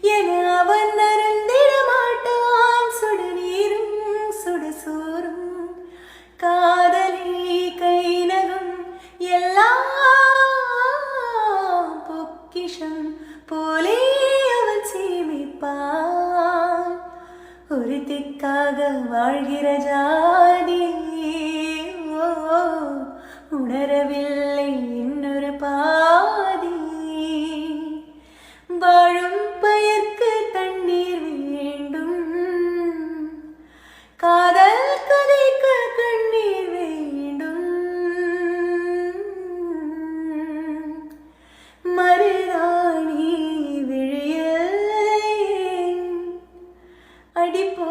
என அவன் அருந்திட மாட்டான். சுடு நீரும் சுடு சோறும். காதலி கை நகம் எல்லாம் பொக்கிஷம் போலே அவன் சேமிப்பான். ஒரு திக்காக வாழ்கிற ஜாதி உணரவில்லை. காதல் கதைக்கு கண்ணீர் வேண்டும் மறுதானி விழியல் அடிப்போ